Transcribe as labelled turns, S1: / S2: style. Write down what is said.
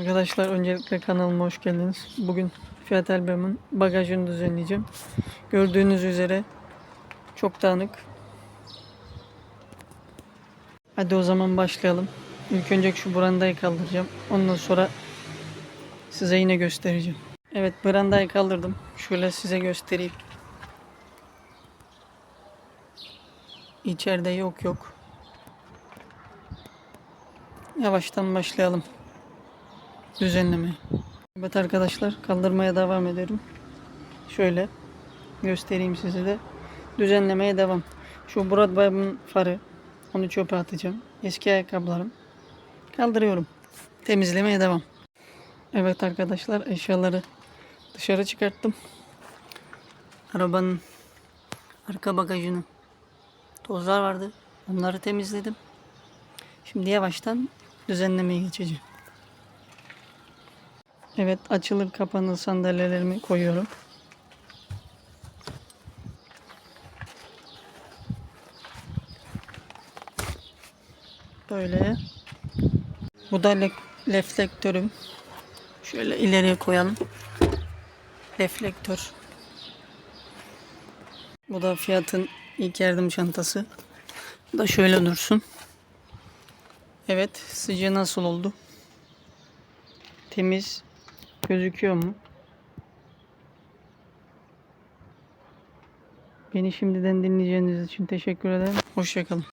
S1: Arkadaşlar öncelikle kanalıma hoş geldiniz. Bugün Fiat Elbem'in bagajını düzenleyeceğim. Gördüğünüz üzere çok dağınık. Hadi o zaman başlayalım. İlk önce şu brandayı kaldıracağım. Ondan sonra size yine göstereceğim. Evet brandayı kaldırdım. Şöyle size göstereyim. İçeride yok yok. Yavaştan başlayalım düzenlemeye. Evet arkadaşlar kaldırmaya devam ediyorum. Şöyle göstereyim size de. Düzenlemeye devam. Şu Broadway'ın farı. Onu çöpe atacağım. Eski ayakkabılarım. Kaldırıyorum. Temizlemeye devam. Evet arkadaşlar eşyaları dışarı çıkarttım. Arabanın arka bagajını tozlar vardı. Onları temizledim. Şimdi yavaştan düzenlemeye geçeceğim. Evet açılır kapanır sandalyelerimi koyuyorum. Böyle. Bu da le- reflektörüm. Şöyle ileriye koyalım. Reflektör. Bu da Fiat'ın ilk yardım çantası. Bu da şöyle dursun. Evet sizce nasıl oldu? Temiz gözüküyor mu? Beni şimdiden dinleyeceğiniz için teşekkür ederim. Hoşçakalın.